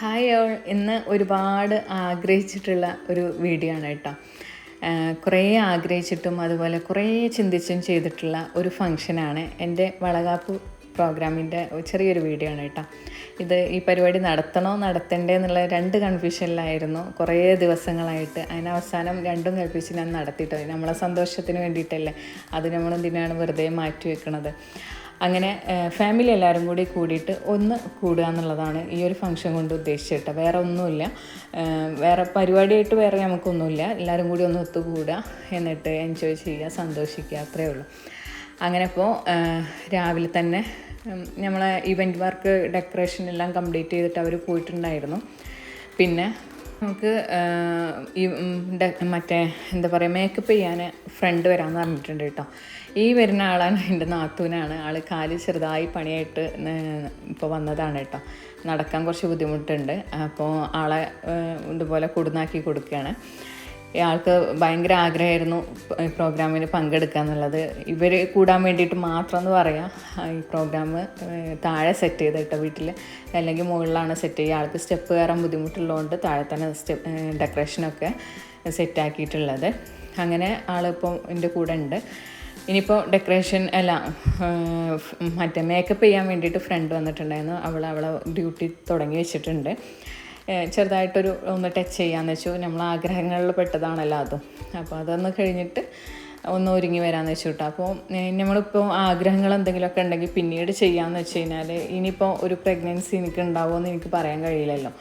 Hi all ഇന്ന് ഒരുപാട് ആഗ്രഹിച്ചിട്ടുള്ള ഒരു വീഡിയോ ആണ് കേട്ടോ. കുറേ ആഗ്രഹിച്ചിട്ടും അതുപോലെ കുറേ ചിന്തിച്ചും ചെയ്തിട്ടുള്ള ഒരു ഫങ്ഷനാണ് എന്റെ വളകാപ്പ് പ്രോഗ്രാമിന്റെ ചെറിയൊരു വീഡിയോ ആണ് കേട്ടോ. ഇത് ഈ പരിപാടി നടത്തണോ നടത്തണ്ടേ എന്നുള്ള രണ്ട് കൺഫ്യൂഷനിലായിരുന്നു കുറേ ദിവസങ്ങളായിട്ട്. അതിന് അവസാനം രണ്ടും കൽപ്പിച്ച് ഞാൻ നടത്തിയിട്ടോ നമ്മളെ സന്തോഷത്തിന് വേണ്ടിയിട്ടല്ലേ? അത് നമ്മൾ എന്തിനാണ് വെറുതെ മാറ്റി വെക്കണത്? അങ്ങനെ ഫാമിലി എല്ലാവരും കൂടി കൂടിയിട്ട് ഒന്ന് കൂടുക എന്നുള്ളതാണ് ഈ ഒരു ഫംഗ്ഷൻ കൊണ്ട് ഉദ്ദേശിച്ചിട്ട് വേറെ ഒന്നുമില്ല. വേറെ പരിപാടിയായിട്ട് വേറെ നമുക്കൊന്നുമില്ല. എല്ലാവരും കൂടി ഒന്ന് ഒത്തുകൂടുക എന്നിട്ട് എൻജോയ് ചെയ്യുക സന്തോഷിക്കുക അത്രയേ ഉള്ളൂ. അങ്ങനെ ഇപ്പോൾ രാവിലെ തന്നെ നമ്മളെ ഇവന്റ് വർക്ക് ഡെക്കറേഷൻ എല്ലാം കംപ്ലീറ്റ് ചെയ്തിട്ട് അവർ പോയിട്ടുണ്ടായിരുന്നു. പിന്നെ നമുക്ക് ഈ മറ്റേ എന്താ പറയുക മേക്കപ്പ് ചെയ്യാൻ ഫ്രണ്ട് വരാമെന്ന് പറഞ്ഞിട്ടുണ്ട് കേട്ടോ. ഈ വരുന്ന ആളാണ് എന്റെ നാത്തൂനാണ്. ആൾ കാൽ ചെറുതായി പണിയായിട്ട് ഇപ്പോൾ വന്നതാണ് കേട്ടോ. നടക്കാൻ കുറച്ച് ബുദ്ധിമുട്ടുണ്ട്. അപ്പോൾ ആളെ ഇതുപോലെ കൊടുന്നാക്കി കൊടുക്കുകയാണ്. ആൾക്ക് ഭയങ്കര ആഗ്രഹമായിരുന്നു ഈ പ്രോഗ്രാമിന് പങ്കെടുക്കുക എന്നുള്ളത്. ഇവർ കൂടാൻ വേണ്ടിയിട്ട് മാത്രം എന്ന് പറയാം ഈ പ്രോഗ്രാം താഴെ സെറ്റ് ചെയ്ത് കേട്ടോ വീട്ടിൽ അല്ലെങ്കിൽ മുകളിലാണ് സെറ്റ് ചെയ്യുക. ആൾക്ക് സ്റ്റെപ്പ് കയറാൻ ബുദ്ധിമുട്ടുള്ളതുകൊണ്ട് താഴെ തന്നെ സ്റ്റെപ്പ് ഡെക്കറേഷനൊക്കെ സെറ്റാക്കിയിട്ടുള്ളത് അങ്ങനെ ആളിപ്പോൾ എന്റെ കൂടെ ഉണ്ട്. ഇനിയിപ്പോൾ ഡെക്കറേഷൻ അല്ല മറ്റേ മേക്കപ്പ് ചെയ്യാൻ വേണ്ടിയിട്ട് ഫ്രണ്ട് വന്നിട്ടുണ്ടായിരുന്നു. അവൾ അവളെ ഡ്യൂട്ടി തുടങ്ങി വെച്ചിട്ടുണ്ട്. ചെറുതായിട്ടൊരു ഒന്ന് ടച്ച് ചെയ്യാമെന്ന് വെച്ചു. നമ്മൾ ആഗ്രഹങ്ങളിൽ പെട്ടതാണല്ലോ അതും. അപ്പോൾ അതൊന്ന് കഴിഞ്ഞിട്ട് ഒന്ന് ഒരുങ്ങി വരാമെന്ന് വെച്ചു കേട്ടോ അപ്പോൾ നമ്മളിപ്പോൾ ആഗ്രഹങ്ങൾ എന്തെങ്കിലുമൊക്കെ ഉണ്ടെങ്കിൽ പിന്നീട് ചെയ്യാമെന്ന് വെച്ച് കഴിഞ്ഞാൽ ഇനിയിപ്പോൾ ഒരു പ്രഗ്നൻസി എനിക്ക് ഉണ്ടാവുമെന്ന് എനിക്ക് പറയാൻ കഴിയില്ലല്ലോ.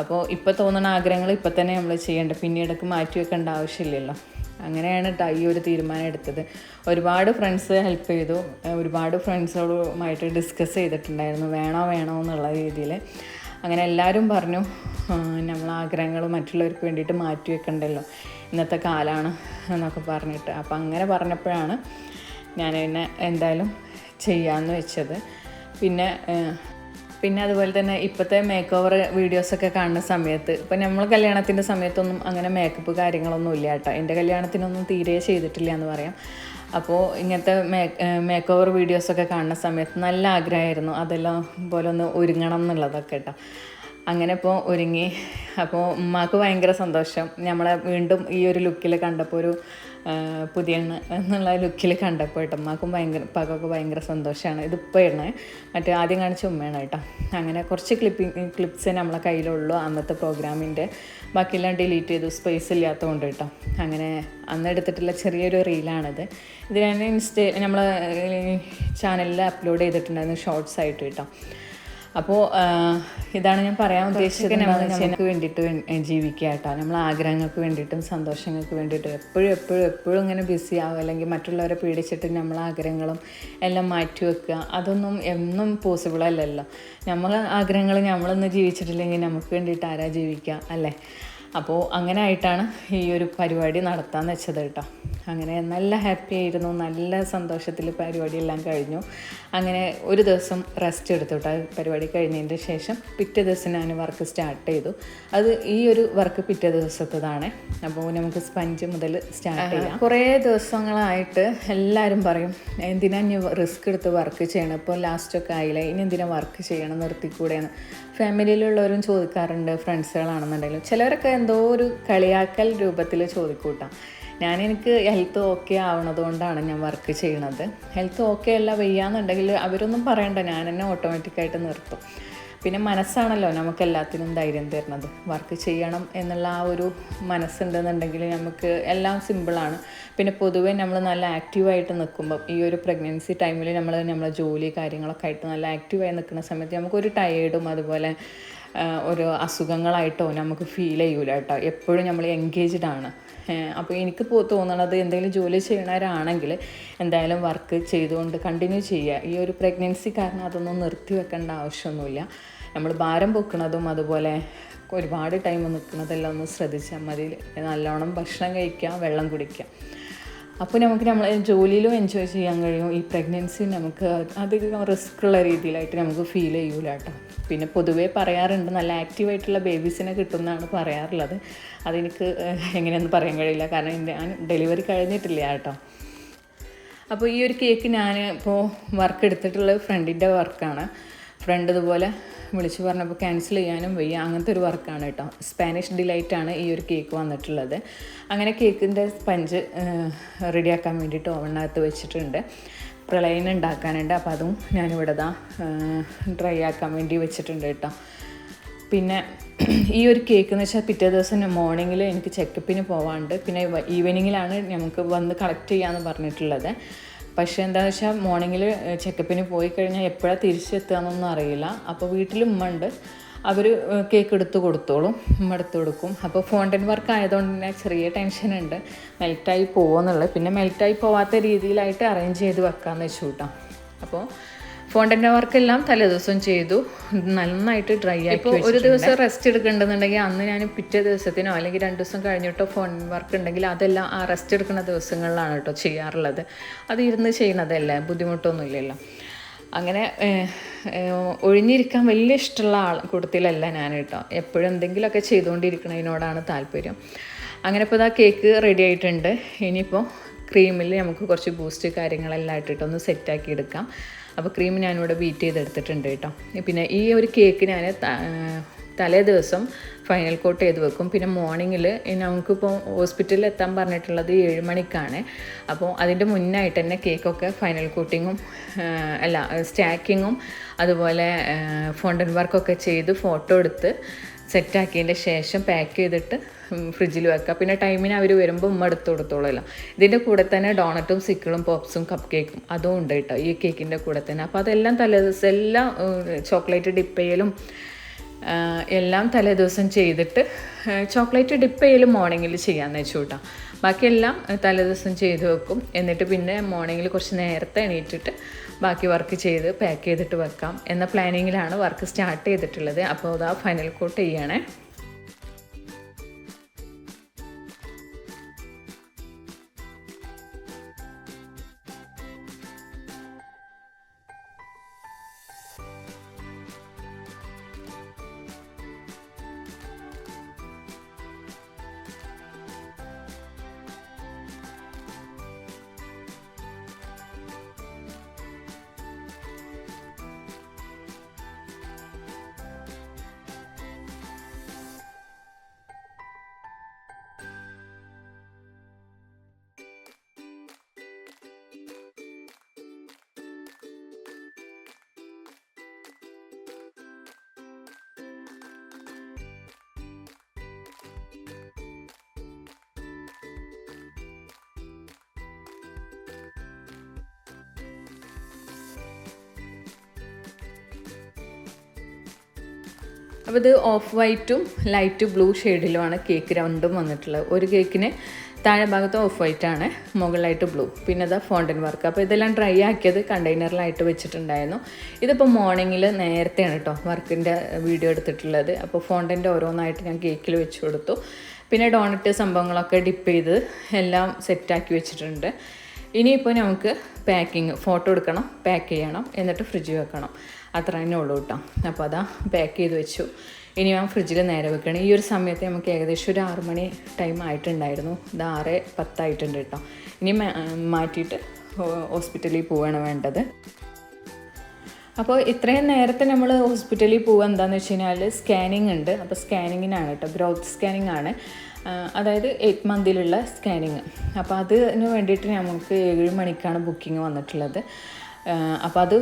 അപ്പോൾ ഇപ്പോൾ തോന്നുന്ന ആഗ്രഹങ്ങൾ ഇപ്പോൾ തന്നെ നമ്മൾ ചെയ്യേണ്ട. പിന്നീടൊക്കെ മാറ്റി വെക്കേണ്ട ആവശ്യമില്ലല്ലോ. അങ്ങനെയാണ് കേട്ടോ ഈ ഒരു തീരുമാനം എടുത്തത്. ഒരുപാട് ഫ്രണ്ട്സ് ഹെൽപ്പ് ചെയ്തു. ഒരുപാട് ഫ്രണ്ട്സുകളുമായിട്ട് ഡിസ്കസ് ചെയ്തിട്ടുണ്ടായിരുന്നു. വേണോ വേണോ എന്നുള്ള രീതിയിൽ അങ്ങനെ എല്ലാവരും പറഞ്ഞു നമ്മൾ ആഗ്രഹങ്ങൾ മറ്റുള്ളവർക്ക് വേണ്ടിയിട്ട് മാറ്റി വെക്കണ്ടല്ലോ. ഇന്നത്തെ കാലമാണ് എന്നൊക്കെ പറഞ്ഞിട്ട്. അപ്പം അങ്ങനെ പറഞ്ഞപ്പോഴാണ് ഞാൻ പിന്നെ എന്തായാലും ചെയ്യാമെന്ന് വെച്ചത്. പിന്നെ പിന്നെ അതുപോലെ തന്നെ ഇപ്പോഴത്തെ മേക്ക് ഓവർ വീഡിയോസൊക്കെ കാണുന്ന സമയത്ത് ഇപ്പം നമ്മൾ കല്യാണത്തിന്റെ സമയത്തൊന്നും അങ്ങനെ മേക്കപ്പ് കാര്യങ്ങളൊന്നും ഇല്ല കേട്ടോ. എന്റെ കല്യാണത്തിനൊന്നും തീരെ ചെയ്തിട്ടില്ല എന്ന് പറയാം. അപ്പോൾ ഇങ്ങനത്തെ മേക്ക് ഓവർ വീഡിയോസൊക്കെ കാണുന്ന സമയത്ത് നല്ല ആഗ്രഹമായിരുന്നു. അതെല്ലാം പോലെ ഒന്ന് ഒരുങ്ങണം എന്നുള്ളതൊക്കെ കേട്ടോ. അങ്ങനെ ഇപ്പോൾ ഒരുങ്ങി. അപ്പോൾ ഉമ്മാക്ക് ഭയങ്കര സന്തോഷം. നമ്മളെ വീണ്ടും ഈ ഒരു ലുക്കിൽ കണ്ടപ്പോൾ ഒരു പുതിയ എന്നുള്ള ലുക്കിൽ കണ്ടപ്പോൾ കേട്ടോ അമ്മക്കും ഭയങ്കര പകൊക്കെ ഭയങ്കര സന്തോഷമാണ് ഇതിപ്പോൾ ഇടണേ. മറ്റേ ആദ്യം കാണിച്ച ഉമ്മയാണ് കേട്ടോ അങ്ങനെ കുറച്ച് ക്ലിപ്പിംഗ് ക്ലിപ്സേ നമ്മളെ കയ്യിലുള്ളൂ അന്നത്തെ പ്രോഗ്രാമിന്റെ ബാക്കിയെല്ലാം ഡിലീറ്റ് ചെയ്തു സ്പേസ് ഇല്ലാത്തതുകൊണ്ട് കേട്ടോ അങ്ങനെ അന്ന് എടുത്തിട്ടുള്ള ചെറിയൊരു റീലാണിത് ഇത് ഞാൻ ഇൻസ്റ്റ നമ്മളെ ചാനലിൽ അപ്ലോഡ് ചെയ്തിട്ടുണ്ടായിരുന്നു ഷോർട്സ് ആയിട്ട് കേട്ടോ അപ്പോൾ ഇതാണ് ഞാൻ പറയാൻ ഉദ്ദേശിച്ചത് നമുക്ക് വേണ്ടിയിട്ട് ജീവിക്കുക കേട്ടോ. നമ്മൾ ആഗ്രഹങ്ങൾക്ക് വേണ്ടിയിട്ടും സന്തോഷങ്ങൾക്ക് വേണ്ടിയിട്ടും എപ്പോഴും എപ്പോഴും എപ്പോഴും ഇങ്ങനെ ബിസി ആവുക അല്ലെങ്കിൽ മറ്റുള്ളവരെ പീഡിച്ചിട്ട് നമ്മൾ ആഗ്രഹങ്ങളും എല്ലാം മാറ്റി വെക്കുക അതൊന്നും എന്നും പോസിബിൾ അല്ലല്ലോ. നമ്മൾ ആഗ്രഹങ്ങൾ നമ്മളൊന്ന് ജീവിച്ചിട്ടില്ലെങ്കിൽ നമുക്ക് വേണ്ടിയിട്ട് ആരാ ജീവിക്കുക അല്ലേ? അപ്പോൾ അങ്ങനെ ആയിട്ടാണ് ഈ ഒരു പരിപാടി നടത്താമെന്ന് വെച്ചത് കേട്ടോ. അങ്ങനെ നല്ല ഹാപ്പി ആയിരുന്നു നല്ല സന്തോഷത്തിൽ പരിപാടിയെല്ലാം കഴിഞ്ഞു. അങ്ങനെ ഒരു ദിവസം റെസ്റ്റ് എടുത്തു കേട്ടോ. പരിപാടി കഴിഞ്ഞതിന്റെ ശേഷം പിറ്റേ ദിവസം ഞാൻ വർക്ക് സ്റ്റാർട്ട് ചെയ്തു. അത് ഈ ഒരു വർക്ക് പിറ്റേ ദിവസത്തതാണ്. അപ്പോൾ നമുക്ക് സ്പഞ്ച് മുതൽ സ്റ്റാർട്ട് ചെയ്യാം. കുറേ ദിവസങ്ങളായിട്ട് എല്ലാവരും പറയും എന്തിനാ ഇനി റിസ്ക് എടുത്ത് വർക്ക് ചെയ്യണം? ഇപ്പോൾ ലാസ്റ്റൊക്കെ ആയില്ല ഇനി എന്തിനാ വർക്ക് ചെയ്യണം? നിർത്തിക്കൂടെയെന്ന് ഫാമിലിയിലുള്ളവരും ചോദിക്കാറുണ്ട് ഫ്രണ്ട്സുകളാണെന്നുണ്ടെങ്കിലും ചിലരൊക്കെ എന്തോ ഒരു കളിയാക്കൽ രൂപത്തിൽ ചോദിക്കൂട്ടാം. ഞാൻ എനിക്ക് ഹെൽത്ത് ഓക്കെ ആവണതുകൊണ്ടാണ് ഞാൻ വർക്ക് ചെയ്യണത്. ഹെൽത്ത് ഓക്കെ അല്ല വയ്യാന്നുണ്ടെങ്കിൽ അവരൊന്നും പറയണ്ട ഞാൻ തന്നെ ഓട്ടോമാറ്റിക്കായിട്ട് നിർത്തും. പിന്നെ മനസ്സാണല്ലോ നമുക്ക് എല്ലാത്തിനും ധൈര്യം തരുന്നത്. വർക്ക് ചെയ്യണം എന്നുള്ള ആ ഒരു മനസ്സുണ്ടെന്നുണ്ടെങ്കിൽ നമുക്ക് എല്ലാം സിമ്പിളാണ്. പിന്നെ പൊതുവേ നമ്മൾ നല്ല ആക്റ്റീവായിട്ട് നിൽക്കുമ്പോൾ ഈ ഒരു പ്രഗ്നൻസി ടൈമിൽ നമ്മൾ നമ്മളെ ജോലി കാര്യങ്ങളൊക്കെ ആയിട്ട് നല്ല ആക്റ്റീവായി നിൽക്കുന്ന സമയത്ത് നമുക്കൊരു ടയേർഡും അതുപോലെ ഒരു അസുഖങ്ങളായിട്ടോ നമുക്ക് ഫീൽ ചെയ്യൂല കേട്ടോ. എപ്പോഴും നമ്മൾ എൻഗേജ്ഡ് ആണ്. അപ്പോൾ എനിക്ക് തോന്നണത് എന്തെങ്കിലും ജോലി ചെയ്യണവരാണെങ്കിൽ എന്തായാലും വർക്ക് ചെയ്തുകൊണ്ട് കണ്ടിന്യൂ ചെയ്യുക. ഈ ഒരു പ്രഗ്നൻസി കാരണം അതൊന്നും നിർത്തി വെക്കേണ്ട ആവശ്യമൊന്നുമില്ല. നമ്മൾ ഭാരം പൊക്കണതും അതുപോലെ ഒരുപാട് ടൈം നിൽക്കുന്നതെല്ലാം ഒന്ന് ശ്രദ്ധിച്ചാൽ മതി. നല്ലോണം ഭക്ഷണം കഴിക്കുക വെള്ളം കുടിക്കുക. അപ്പോൾ നമുക്ക് നമ്മൾ ജോലിയിലും എൻജോയ് ചെയ്യാൻ കഴിയും. ഈ പ്രഗ്നൻസി നമുക്ക് അധികം റിസ്ക് ഉള്ള രീതിയിലായിട്ട് നമുക്ക് ഫീൽ ചെയ്യൂല കേട്ടോ. പിന്നെ പൊതുവേ പറയാറുണ്ട് നല്ല ആക്റ്റീവായിട്ടുള്ള ബേബീസിനെ കിട്ടുമെന്നാണ് പറയാറുള്ളത്. അതെനിക്ക് എങ്ങനെയൊന്നും പറയാൻ കഴിയില്ല. കാരണം ഞാൻ ഡെലിവറി കഴിഞ്ഞിട്ടില്ല കേട്ടോ. അപ്പോൾ ഈ ഒരു കേക്ക് ഞാൻ ഇപ്പോൾ വർക്ക് എടുത്തിട്ടുള്ളത് ഫ്രണ്ടിന്റെ വർക്കാണ് ഫ്രണ്ട് ഇതുപോലെ വിളിച്ച് പറഞ്ഞപ്പോൾ ക്യാൻസൽ ചെയ്യാനും വയ്യ. അങ്ങനത്തെ ഒരു വർക്കാണ് കേട്ടോ സ്പാനിഷ് ഡിലൈറ്റാണ് ഈ ഒരു കേക്ക് വന്നിട്ടുള്ളത്. അങ്ങനെ കേക്കിന്റെ സ്പഞ്ച് റെഡിയാക്കാൻ വേണ്ടിയിട്ട് ഓവണിനകത്ത് വെച്ചിട്ടുണ്ട്. പ്രളയം ഉണ്ടാക്കാനുണ്ട് അപ്പോൾ അതും ഞാനിവിടെ ദാ ഡ്രൈ ആക്കാൻ വേണ്ടി വെച്ചിട്ടുണ്ട് കേട്ടോ പിന്നെ ഈ ഒരു കേക്ക് എന്ന് വെച്ചാൽ പിറ്റേ ദിവസം മോർണിംഗിൽ എനിക്ക് ചെക്കപ്പിന് പോവാണ്ട്. പിന്നെ ഈവനിങ്ങിലാണ് നമുക്ക് വന്ന് കളക്ട് ചെയ്യാമെന്ന് പറഞ്ഞിട്ടുള്ളത്. പക്ഷേ എന്താണെന്ന് വെച്ചാൽ മോർണിംഗിൽ ചെക്കപ്പിന് പോയി കഴിഞ്ഞാൽ എപ്പോഴാണ് തിരിച്ചെത്തുകയെന്നൊന്നും അറിയില്ല. അപ്പോൾ വീട്ടിൽ ഉമ്മ ഉണ്ട് അവർ കേക്ക് എടുത്ത് കൊടുത്തോളും. എടുത്ത് കൊടുക്കും. അപ്പോൾ ഫോണ്ടൻ വർക്ക് ആയതുകൊണ്ട് തന്നെ ചെറിയ ടെൻഷനുണ്ട് മെൽറ്റായി പോകുമെന്നുള്ളത് പിന്നെ മെൽറ്റായി പോവാത്ത രീതിയിലായിട്ട് അറേഞ്ച് ചെയ്ത് വെക്കാമെന്ന് വെച്ചു കേട്ടോ അപ്പോൾ ഫോണ്ടന്റെ വർക്കെല്ലാം തലേദിവസം ചെയ്തു. നന്നായിട്ട് ഡ്രൈ ആയി ഇപ്പോൾ ഒരു ദിവസം റെസ്റ്റ് എടുക്കേണ്ടതുണ്ടെങ്കിൽ അന്ന് ഞാൻ പിറ്റേ ദിവസത്തിനോ അല്ലെങ്കിൽ രണ്ട് ദിവസം കഴിഞ്ഞിട്ടോ ഫോൺ വർക്ക് ഉണ്ടെങ്കിൽ അതെല്ലാം ആ റെസ്റ്റ് എടുക്കുന്ന ദിവസങ്ങളിലാണ് കേട്ടോ ചെയ്യാറുള്ളത്. അത് ഇരുന്ന് ചെയ്യുന്നതല്ലേ? ബുദ്ധിമുട്ടൊന്നുമില്ലല്ലോ. അങ്ങനെ ഒഴിഞ്ഞിരിക്കാൻ വലിയ ഇഷ്ടമുള്ള ആൾ കൂട്ടത്തിലല്ല ഞാൻ കേട്ടോ. എപ്പോഴും എന്തെങ്കിലുമൊക്കെ ചെയ്തുകൊണ്ടിരിക്കുന്നതിനോടാണ് താല്പര്യം. അങ്ങനെ ഇപ്പോൾ ഇതാ കേക്ക് റെഡി ആയിട്ടുണ്ട്. ഇനിയിപ്പോൾ ക്രീമിൽ നമുക്ക് കുറച്ച് ബൂസ്റ്റ് കാര്യങ്ങളെല്ലാം ഇട്ടിട്ടൊന്ന് സെറ്റാക്കി എടുക്കാം. അപ്പോൾ ക്രീം ഞാനിവിടെ ബീറ്റ് ചെയ്തെടുത്തിട്ടുണ്ട് കേട്ടോ. പിന്നെ ഈ ഒരു കേക്ക് ഞാൻ തലേ ദിവസം ഫൈനൽ കോട്ട് ചെയ്ത് വെക്കും. പിന്നെ മോർണിംഗിൽ നമുക്കിപ്പോൾ ഹോസ്പിറ്റലിൽ എത്താൻ പറഞ്ഞിട്ടുള്ളത് ഏഴ് മണിക്കാണ്. അപ്പോൾ അതിന്റെ മുന്നായിട്ട് തന്നെ കേക്കൊക്കെ ഫൈനൽ കോട്ടിങ്ങും അല്ല സ്റ്റാക്കിങ്ങും അതുപോലെ ഫോണ്ടൻ വർക്കൊക്കെ ചെയ്ത് ഫോട്ടോ എടുത്ത് സെറ്റാക്കിയതിന്റെ ശേഷം പാക്ക് ചെയ്തിട്ട് ഫ്രിഡ്ജിൽ വെക്കുക പിന്നെ ടൈമിന് അവർ വരുമ്പോൾ ഉമ്മ എടുത്ത് കൊടുത്തോളല്ലോ. ഇതിന്റെ കൂടെ തന്നെ ഡോണറ്റും സിക്കിളും പോപ്സും കപ്പ് കേക്കും അതും ഉണ്ട് കേട്ടോ ഈ കേക്കിന്റെ കൂടെ തന്നെ. അപ്പോൾ അതെല്ലാം തലേദിവസം എല്ലാം ചോക്ലേറ്റ് ഡിപ്പ് ചെയ്യലും എല്ലാം തലേദിവസം ചെയ്തിട്ട് ചോക്ലേറ്റ് ഡിപ്പ് ചെയ്യലും മോർണിംഗിൽ ചെയ്യാമെന്ന് വെച്ചു കേട്ടോ ബാക്കിയെല്ലാം തലേദിവസം ചെയ്ത് വെക്കും. എന്നിട്ട് പിന്നെ മോർണിംഗിൽ കുറച്ച് നേരത്തെ എണീറ്റിട്ട് ബാക്കി വർക്ക് ചെയ്ത് പാക്ക് ചെയ്തിട്ട് വെക്കാം. എന്ന പ്ലാനിങ്ങിലാണ് വർക്ക് സ്റ്റാർട്ട് ചെയ്തിട്ടുള്ളത്. അപ്പോൾ അതാ ഫൈനൽ കോട്ട് ചെയ്യണേ. അപ്പോൾ ഇത് ഓഫ് വൈറ്റും ലൈറ്റ് ബ്ലൂ ഷെയ്ഡിലുമാണ് കേക്ക് രണ്ടും വന്നിട്ടുള്ളത്. ഒരു കേക്കിന് താഴെ ഭാഗത്ത് ഓഫ് വൈറ്റ് ആണ് മുകളിലായിട്ട് ബ്ലൂ. പിന്നെ അതാ ഫോണ്ടൻ വർക്ക് അപ്പോൾ ഇതെല്ലാം ഡ്രൈ ആക്കിയത് കണ്ടെയ്നറിലായിട്ട് വെച്ചിട്ടുണ്ടായിരുന്നു. ഇതിപ്പോൾ മോർണിംഗിൽ നേരത്തെയാണ് കേട്ടോ വർക്കിന്റെ വീഡിയോ എടുത്തിട്ടുള്ളത്. അപ്പോൾ ഫോണ്ടന്റെ ഓരോന്നായിട്ട് ഞാൻ കേക്കിൽ വെച്ച് കൊടുത്തു. പിന്നെ ഡോണറ്റ് സംഭവങ്ങളൊക്കെ ഡിപ്പ് ചെയ്ത് എല്ലാം സെറ്റാക്കി വെച്ചിട്ടുണ്ട്. ഇനിയിപ്പോൾ നമുക്ക് പാക്കിങ് ഫോട്ടോ എടുക്കണം പാക്ക് ചെയ്യണം എന്നിട്ട് ഫ്രിഡ്ജ് വെക്കണം. അത്ര തന്നെ ഉള്ളൂ കേട്ടോ അപ്പോൾ അതാ പാക്ക് ചെയ്ത് വെച്ചു. ഇനി ഞാൻ ഫ്രിഡ്ജിൽ നേരെ വെക്കണം. ഈ ഒരു സമയത്ത് നമുക്ക് ഏകദേശം ഒരു ആറ് മണി ടൈം ആയിട്ടുണ്ടായിരുന്നു. ഇത് ആറ് പത്തായിട്ടുണ്ട് കേട്ടോ ഇനി മാറ്റിയിട്ട് ഹോസ്പിറ്റലിൽ പോവുകയാണ് വേണ്ടത്. അപ്പോൾ ഇത്രയും നേരത്തെ നമ്മൾ ഹോസ്പിറ്റലിൽ പോകുക എന്താണെന്ന് വെച്ച് കഴിഞ്ഞാൽ സ്കാനിങ് ഉണ്ട്. അപ്പോൾ സ്കാനിങ്ങിനാണ് കേട്ടോ ഗ്രോത്ത് സ്കാനിങ് ആണ്. അതായത് എയ്റ്റ് മന്തിലുള്ള സ്കാനിങ് അപ്പോൾ അതിന് വേണ്ടിയിട്ട് നമുക്ക് ഏഴ് മണിക്കാണ് ബുക്കിംഗ് വന്നിട്ടുള്ളത്. അപ്പോൾ അത്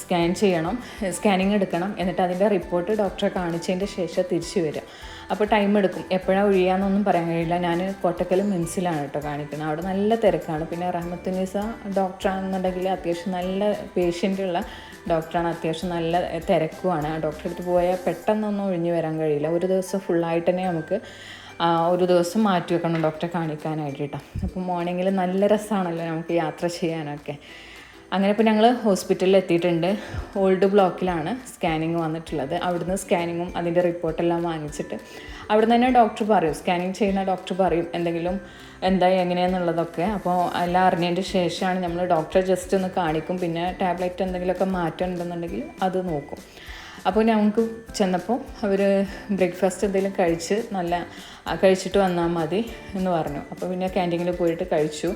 സ്കാൻ ചെയ്യണം സ്കാനിങ് എടുക്കണം എന്നിട്ട് അതിന്റെ റിപ്പോർട്ട് ഡോക്ടറെ കാണിച്ചതിന്റെ ശേഷം തിരിച്ചു വരിക അപ്പോൾ ടൈം എടുക്കും. എപ്പോഴാണ് ഒഴിയാന്നൊന്നും പറയാൻ കഴിയില്ല. ഞാൻ കോട്ടക്കൽ മിൻസിലാണ് കേട്ടോ കാണിക്കുന്നത്. അവിടെ നല്ല തിരക്കാണ്. പിന്നെ റഹ്മത്ത് റഹ്മത്തുനിസ ഡോക്ടറാണെന്നുണ്ടെങ്കിൽ അത്യാവശ്യം നല്ല പേഷ്യന്റുള്ള ഡോക്ടറാണ് അത്യാവശ്യം നല്ല തിരക്കുമാണ്. ആ ഡോക്ടറെ അടുത്ത് പോയാൽ പെട്ടെന്നൊന്നും ഒഴിഞ്ഞു വരാൻ കഴിയില്ല. ഒരു ദിവസം ഫുള്ളായിട്ട് തന്നെ നമുക്ക് ഒരു ദിവസം മാറ്റി വെക്കണം ഡോക്ടറെ കാണിക്കാനായിട്ട് കേട്ടോ. അപ്പോൾ മോർണിംഗിൽ നല്ല രസമാണല്ലോ നമുക്ക് യാത്ര ചെയ്യാനൊക്കെ. അങ്ങനെ ഇപ്പോൾ ഞങ്ങൾ ഹോസ്പിറ്റലിൽ എത്തിയിട്ടുണ്ട്. ഓൾഡ് ബ്ലോക്കിലാണ് സ്കാനിങ് വന്നിട്ടുള്ളത്. അവിടുന്ന് സ്കാനിങ്ങും അതിന്റെ റിപ്പോർട്ടെല്ലാം വാങ്ങിച്ചിട്ട് അവിടുന്ന് തന്നെ ഡോക്ടർ പറയും. സ്കാനിങ് ചെയ്യുന്ന ഡോക്ടർ പറയും എന്തെങ്കിലും എന്താ എങ്ങനെയാണെന്നുള്ളതൊക്കെ അപ്പോൾ എല്ലാം അറിഞ്ഞതിന്റെ ശേഷമാണ് നമ്മൾ ഡോക്ടറെ ജസ്റ്റ് ഒന്ന് കാണിക്കും. പിന്നെ ടാബ്ലറ്റ് എന്തെങ്കിലുമൊക്കെ മാറ്റം ഉണ്ടെന്നുണ്ടെങ്കിൽ അത് നോക്കും. അപ്പോൾ ഞങ്ങൾക്ക് ചെന്നപ്പോൾ അവർ ബ്രേക്ക്ഫാസ്റ്റ് എന്തെങ്കിലും കഴിച്ച് നല്ല കഴിച്ചിട്ട് വന്നാൽ മതി എന്ന് പറഞ്ഞു. അപ്പോൾ പിന്നെ ക്യാന്റീനിൽ പോയിട്ട് കഴിച്ചു.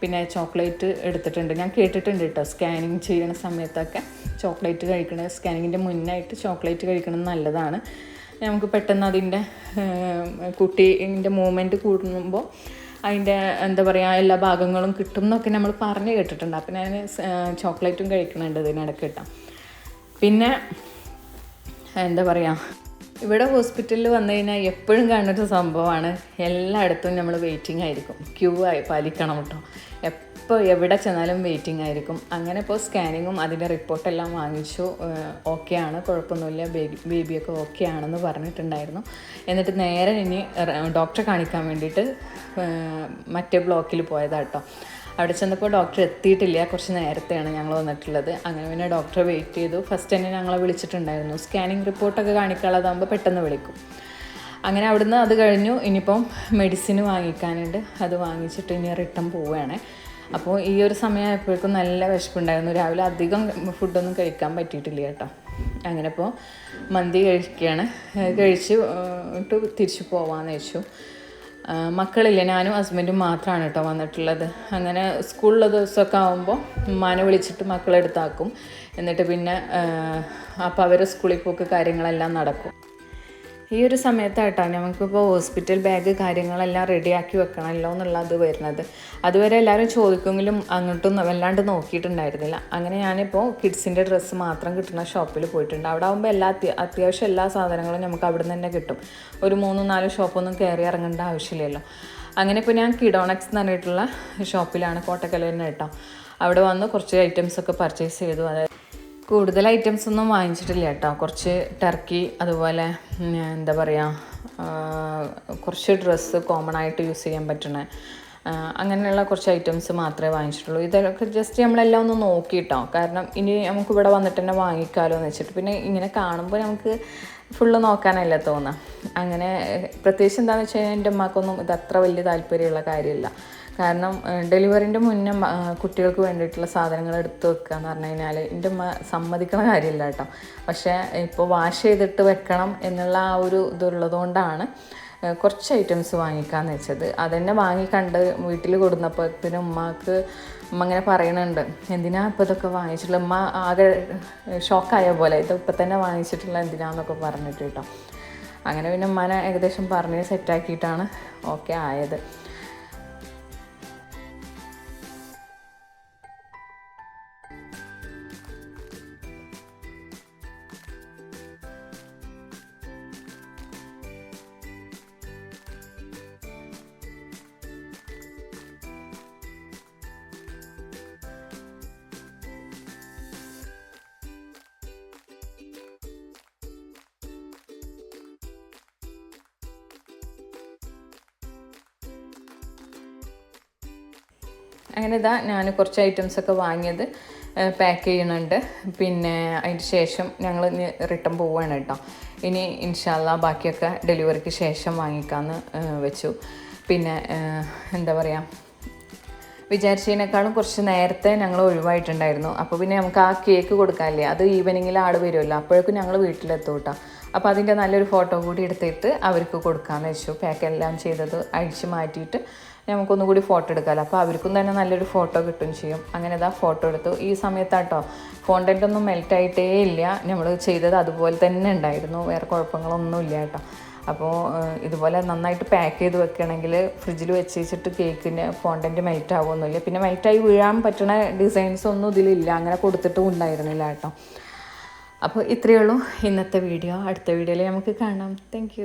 പിന്നെ ചോക്ലേറ്റ് എടുത്തിട്ടുണ്ട്. ഞാൻ കേട്ടിട്ടുണ്ട് കേട്ടോ സ്കാനിങ് ചെയ്യുന്ന സമയത്തൊക്കെ ചോക്ലേറ്റ് കഴിക്കണത് സ്കാനിങ്ങിന്റെ മുന്നായിട്ട് ചോക്ലേറ്റ് കഴിക്കണം നല്ലതാണ്. നമുക്ക് പെട്ടെന്ന് അതിന്റെ കുട്ടീന്റെ മൂവ്മെന്റ് കൂടുമ്പോൾ അതിന്റെ എന്താ പറയുക എല്ലാ ഭാഗങ്ങളും കിട്ടും എന്നൊക്കെ നമ്മൾ പറഞ്ഞ് കേട്ടിട്ടുണ്ട്. അപ്പം ഞാൻ ചോക്ലേറ്റും കഴിക്കുന്നുണ്ട് ഇതിനിടയ്ക്ക് കിട്ടാം പിന്നെ എന്താ പറയുക ഇവിടെ ഹോസ്പിറ്റലിൽ വന്നു കഴിഞ്ഞാൽ എപ്പോഴും കാണുന്നൊരു സംഭവമാണ് എല്ലായിടത്തും നമ്മൾ വെയിറ്റിംഗ് ആയിരിക്കും. ക്യൂ ആയി പാലിക്കണം കേട്ടോ. എപ്പോൾ എവിടെ ചെന്നാലും വെയിറ്റിംഗ് ആയിരിക്കും. അങ്ങനെ ഇപ്പോൾ സ്കാനിങ്ങും അതിന്റെ റിപ്പോർട്ടെല്ലാം വാങ്ങിച്ചു. ഓക്കെ ആണ്. കുഴപ്പമൊന്നുമില്ല. ബേബി ബേബിയൊക്കെ ഓക്കെ ആണെന്ന് പറഞ്ഞിട്ടുണ്ടായിരുന്നു. എന്നിട്ട് നേരെ ഇനി ഡോക്ടറെ കാണിക്കാൻ വേണ്ടിയിട്ട് മറ്റേ ബ്ലോക്കിൽ പോയതാട്ടോ അവിടെ ചെന്നപ്പോൾ ഡോക്ടർ എത്തിയിട്ടില്ല. കുറച്ച് നേരത്തെയാണ് ഞങ്ങൾ വന്നിട്ടുള്ളത്. അങ്ങനെ പിന്നെ ഡോക്ടറെ വെയിറ്റ് ചെയ്തു. ഫസ്റ്റ് തന്നെ ഞങ്ങളെ വിളിച്ചിട്ടുണ്ടായിരുന്നു. സ്കാനിങ് റിപ്പോർട്ടൊക്കെ കാണിക്കാനുള്ളതാകുമ്പോൾ പെട്ടെന്ന് വിളിക്കും. അങ്ങനെ അവിടുന്ന് അത് കഴിഞ്ഞു. ഇനിയിപ്പം മെഡിസിൻ വാങ്ങിക്കാനുണ്ട്. അത് വാങ്ങിച്ചിട്ട് ഇനി റിട്ടേൺ പോവുകയാണ്. അപ്പോൾ ഈ ഒരു സമയമായപ്പോഴേക്കും നല്ല വിശപ്പുണ്ടായിരുന്നു. രാവിലെ അധികം ഫുഡൊന്നും കഴിക്കാൻ പറ്റിയിട്ടില്ല കേട്ടോ. അങ്ങനെ ഇപ്പോൾ മന്തി കഴിക്കുകയാണ്. കഴിച്ച് തിരിച്ചു പോവാമെന്ന് വെച്ചു. മക്കളില്ല? ഞാനും ഹസ്ബൻഡും മാത്രമാണ് കേട്ടോ വന്നിട്ടുള്ളത്. അങ്ങനെ സ്കൂളിലെ ദിവസമൊക്കെ ആകുമ്പോൾ ഉമ്മാനെ വിളിച്ചിട്ട് മക്കളെടുത്താക്കും എന്നിട്ട് പിന്നെ അപ്പോൾ അവരെ സ്കൂളിൽ പോക്ക് കാര്യങ്ങളെല്ലാം നടക്കും. ഈ ഒരു സമയത്തായിട്ടാണ് നമുക്കിപ്പോൾ ഹോസ്പിറ്റൽ ബാഗ് കാര്യങ്ങളെല്ലാം റെഡിയാക്കി വെക്കണമല്ലോ എന്നുള്ളത് വരുന്നത്. അതുവരെ എല്ലാവരും ചോദിക്കുമെങ്കിലും അങ്ങോട്ടും വല്ലാണ്ട് നോക്കിയിട്ടുണ്ടായിരുന്നില്ല. അങ്ങനെ ഞാനിപ്പോൾ കിഡ്സിന്റെ ഡ്രസ്സ് മാത്രം കിട്ടുന്ന ഷോപ്പിൽ പോയിട്ടുണ്ട്. അവിടെ ആകുമ്പോൾ എല്ലാ അത്യ- അത്യാവശ്യം എല്ലാ സാധനങ്ങളും നമുക്ക് അവിടെ നിന്ന് തന്നെ കിട്ടും. ഒരു മൂന്ന് നാല് ഷോപ്പൊന്നും കയറി ഇറങ്ങേണ്ട ആവശ്യമില്ലല്ലോ. അങ്ങനെ ഇപ്പോൾ ഞാൻ കിഡോണക്സ് എന്ന് പറഞ്ഞിട്ടുള്ള ഷോപ്പിലാണ് കോട്ടക്കല തന്നെ കേട്ടോ. അവിടെ വന്ന് കുറച്ച് ഐറ്റംസൊക്കെ പർച്ചേസ് ചെയ്തു. അതായത് കൂടുതൽ ഐറ്റംസ് ഒന്നും വാങ്ങിച്ചിട്ടില്ല കേട്ടോ. കുറച്ച് ടർക്കി അതുപോലെ എന്താ പറയുക കുറച്ച് ഡ്രസ്സ് കോമൺ ആയിട്ട് യൂസ് ചെയ്യാൻ പറ്റണേ അങ്ങനെയുള്ള കുറച്ച് ഐറ്റംസ് മാത്രമേ വാങ്ങിച്ചിട്ടുള്ളൂ. ഇതൊക്കെ ജസ്റ്റ് നമ്മളെല്ലാം ഒന്ന് നോക്കിയിട്ടോ കാരണം ഇനി നമുക്ക് ഇവിടെ വന്നിട്ട് തന്നെ വാങ്ങിക്കാമല്ലോ എന്ന് വെച്ചിട്ട്. പിന്നെ ഇങ്ങനെ കാണുമ്പോൾ നമുക്ക് ഫുള്ള് നോക്കാനല്ല തോന്നുക അങ്ങനെ പ്രത്യേകിച്ച് എന്താണെന്ന് വെച്ച് കഴിഞ്ഞാൽ എന്റെ അമ്മക്കൊന്നും ഇത് അത്ര വലിയ താല്പര്യമുള്ള കാര്യമില്ല. കാരണം ഡെലിവറിന്റെ മുന്നേ കുട്ടികൾക്ക് വേണ്ടിയിട്ടുള്ള സാധനങ്ങൾ എടുത്തു വെക്കുക എന്ന് പറഞ്ഞു കഴിഞ്ഞാൽ എന്റെ ഉമ്മ സമ്മതിക്കണ കാര്യമില്ല കേട്ടോ. പക്ഷേ ഇപ്പോൾ വാഷ് ചെയ്തിട്ട് വെക്കണം എന്നുള്ള ആ ഒരു ഇതുള്ളതുകൊണ്ടാണ് കുറച്ച് ഐറ്റംസ് വാങ്ങിക്കാന്ന് വെച്ചത്. അതന്നെ വാങ്ങി കണ്ട് വീട്ടിൽ പിന്നെ ഉമ്മാക്ക് ഉമ്മ ഇങ്ങനെ പറയണുണ്ട് എന്തിനാ ഇപ്പോൾ ഇതൊക്കെ വാങ്ങിച്ചിട്ടുള്ള ഉമ്മ ആകെ ഷോക്കായ പോലെ ഇത് ഇപ്പം തന്നെ വാങ്ങിച്ചിട്ടുള്ള എന്തിനാന്നൊക്കെ പറഞ്ഞിട്ട് കേട്ടോ. അങ്ങനെ പിന്നെ ഉമ്മാനെ ഏകദേശം പറഞ്ഞ് സെറ്റാക്കിയിട്ടാണ് ഓക്കെ ആയത്. അങ്ങനെ ഇതാ ഞാൻ കുറച്ച് ഐറ്റംസൊക്കെ വാങ്ങിയത് പാക്ക് ചെയ്യുന്നുണ്ട്. പിന്നെ അതിന് ശേഷം ഞങ്ങൾ റിട്ടേൺ പോവുകയാണ് കേട്ടോ. ഇനി ഇൻഷാല്ല ബാക്കിയൊക്കെ ഡെലിവറിക്ക് ശേഷം വാങ്ങിക്കാമെന്ന് വെച്ചു. പിന്നെ എന്താ പറയുക വിചാരിച്ചതിനേക്കാളും കുറച്ച് നേരത്തെ ഞങ്ങൾ ഒഴിവായിട്ടുണ്ടായിരുന്നു. അപ്പോൾ പിന്നെ നമുക്ക് ആ കേക്ക് കൊടുക്കാനില്ലേ? അത് ഈവനിങ്ങിൽ ആട് വരുമല്ലോ. അപ്പോഴേക്കും ഞങ്ങൾ വീട്ടിലെത്തും കേട്ടോ. അപ്പോൾ അതിന്റെ നല്ലൊരു ഫോട്ടോ കൂടി എടുത്തിട്ട് അവർക്ക് കൊടുക്കാമെന്ന് വെച്ചു. പാക്ക് എല്ലാം ചെയ്തത് അഴിച്ച് മാറ്റിയിട്ട് നമുക്കൊന്നും കൂടി ഫോട്ടോ എടുക്കാമല്ലോ അപ്പോൾ അവർക്കും തന്നെ നല്ലൊരു ഫോട്ടോ കിട്ടും ചെയ്യും. അങ്ങനെ ഇതാ ഫോട്ടോ എടുത്തു. ഈ സമയത്താട്ടോ കോണ്ടന്റ് ഒന്നും മെൽറ്റ് ആയിട്ടേ ഇല്ല. നമ്മൾ ചെയ്തത് അതുപോലെ തന്നെ ഉണ്ടായിരുന്നു. വേറെ കുഴപ്പങ്ങളൊന്നും ഇല്ല കേട്ടോ. അപ്പോൾ ഇതുപോലെ നന്നായിട്ട് പാക്ക് ചെയ്ത് വെക്കുകയാണെങ്കിൽ ഫ്രിഡ്ജിൽ വെച്ച് വെച്ചിട്ട് കേക്കിന് ഫോണ്ടന്റ് മെൽറ്റ് ആവുമൊന്നുമില്ല. പിന്നെ മെൽറ്റായി വീഴാൻ പറ്റുന്ന ഡിസൈൻസ് ഒന്നും ഇതിലില്ല. അങ്ങനെ കൊടുത്തിട്ടും ഉണ്ടായിരുന്നില്ല കേട്ടോ. അപ്പോൾ ഇത്രയേ ഉള്ളൂ. ഇന്നത്തെ വീഡിയോ അടുത്ത വീഡിയോയിൽ നമുക്ക് കാണാം. താങ്ക്